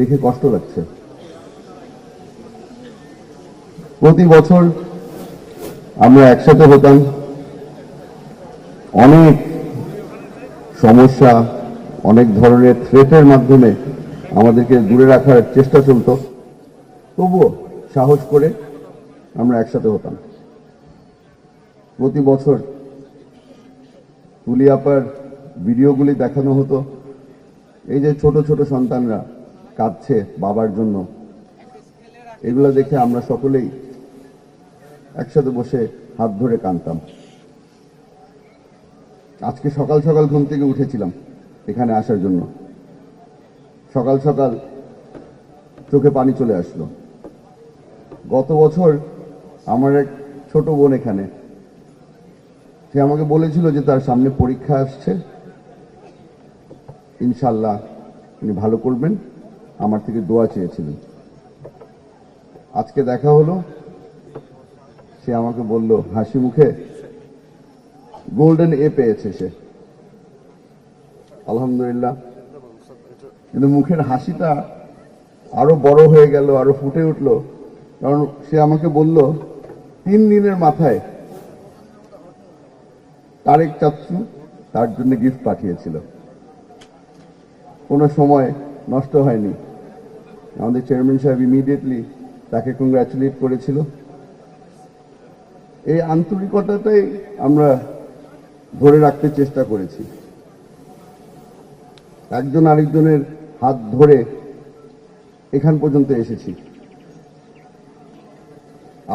দেখে কষ্ট লাগছে। প্রতি বছর আমরা একসাথে হতাম। অনেক সমস্যা, অনেক ধরনের থ্রেটের মাধ্যমে আমাদেরকে দূরে রাখার চেষ্টা চলতো। তবুও সাহস করে আমরা একসাথে হতাম। প্রতি বছর তুলি আপার ভিডিওগুলি দেখানো হতো। এই যে ছোট ছোট সন্তানরা কাঁদছে বাবার জন্য। এগুলো দেখে আমরা সকলেই একসাথে বসে হাত ধরে কাঁদতাম। আজকে সকাল সকাল ঘুম থেকে উঠেছিলাম এখানে আসার জন্য। সকাল সকাল চোখে পানি চলে আসলো। গত বছর আমার এক ছোট বোন এখানে, সে আমাকে বলেছিল যে তার সামনে পরীক্ষা আসছে। ইনশাল্লাহ উনি ভালো করবেন। আমার থেকে দোয়া চেয়েছিলেন। আজকে দেখা হলো, সে আমাকে বলল, হাসি মুখে গোল্ডেন এ পেয়েছে সে। আলহামদুলিল্লাহ। কিন্তু মুখের হাসিটা আরও বড় হয়ে গেল, আরও ফুটে উঠল। কারণ সে আমাকে বলল, তিন দিনের মাথায় তারেক চাচ্চু তার জন্য গিফট পাঠিয়েছিল। কোনো সময় নষ্ট হয়নি। আমাদের চেয়ারম্যান সাহেব ইমিডিয়েটলি তাকে কংগ্রাচুলেট করেছিল। এই আন্তরিকতাটাই আমরা ধরে রাখতে চেষ্টা করেছি। একজন আরেকজনের হাত ধরে এখান পর্যন্ত এসেছি।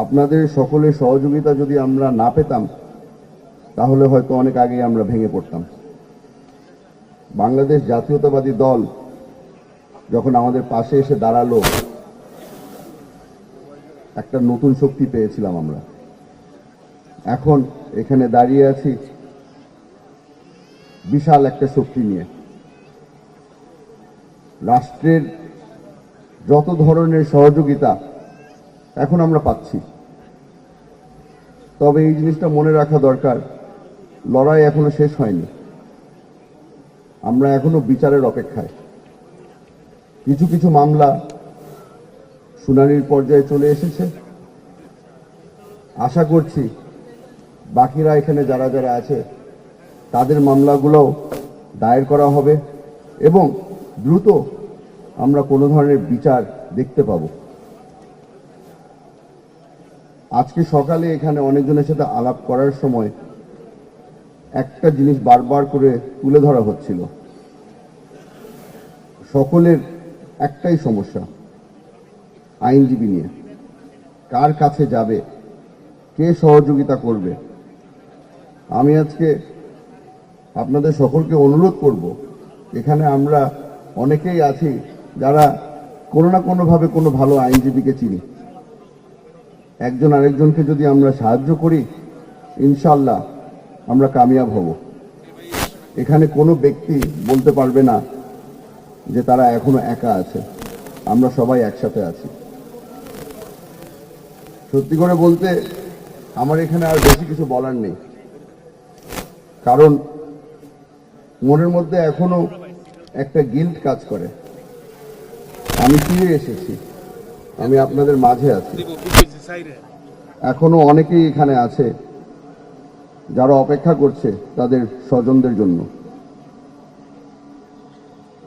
আপনাদের সকলের সহযোগিতা যদি আমরা না পেতাম, তাহলে হয়তো অনেক আগেই আমরা ভেঙে পড়তাম। বাংলাদেশ জাতীয়তাবাদী দল যখন আমাদের পাশে এসে দাঁড়াল, একটা নতুন শক্তি পেয়েছিলাম আমরা। এখন এখানে দাঁড়িয়ে আছি বিশাল একটা শক্তি নিয়ে। রাষ্ট্রের যত ধরনের সহযোগিতা এখন আমরা পাচ্ছি। তবে এই জিনিসটা মনে রাখা দরকার, লড়াই এখনও শেষ হয়নি। আমরা এখনও বিচারের অপেক্ষায়। কিছু কিছু মামলা শুনানির পর্যায়ে চলে এসেছে। আশা করছি বাকিরা এখানে যারা যারা আছে, তাদের মামলাগুলোও দায়ের করা হবে এবং দ্রুত আমরা কোনো ধরনের বিচার দেখতে পাবো। আজকে সকালে এখানে অনেকজনের সাথে আলাপ করার সময় একটা জিনিস বারবার করে তুলে ধরা হচ্ছিল। সকলের একটাই সমস্যা, আইনজীবী নিয়ে। কার কাছে যাবে? কে সহযোগিতা করবে? আমি আজকে আপনাদের সকলকে অনুরোধ করব, এখানে আমরা অনেকেই আছি যারা কোনো না কোনোভাবে কোনো ভালো আইনজীবীকে চিনি। একজন আরেকজনকে যদি আমরা সাহায্য করি ইনশাল্লাহ আমরা কামিয়াব হব। এখানে কোনো ব্যক্তি বলতে পারবে না যে তারা এখনও একা আছে। আমরা সবাই একসাথে আছি। সত্যি করে বলতে, আমার এখানে আর বেশি কিছু বলার নেই। কারণ, মনের মধ্যে এখনও একটা গিল্ট কাজ করে। আমি ফিরে এসেছি। আমি আপনাদের মাঝে আছি। এখনও অনেকেই এখানে আছে, যারা অপেক্ষা করছে তাদের স্বজনদের জন্য।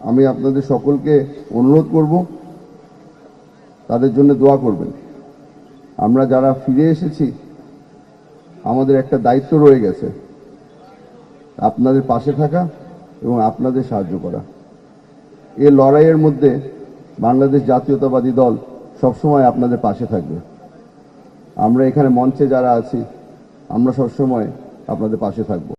আমি আপনাদের সকলকে অনুরোধ করব, তাদের জন্য দোয়া করবেন। আমরা যারা ফিরে এসেছি, আমাদের একটা দায়িত্ব রয়ে গেছে। আপনাদের পাশে থাকা এবং আপনাদের সাহায্য করা। এ লড়াইয়ের মধ্যে বাংলাদেশ জাতীয়তাবাদী দল সবসময় আপনাদের পাশে থাকবে। আমরা এখানে মঞ্চে যারা আছি, আমরা সবসময় আপনাদের পাশে থাকব।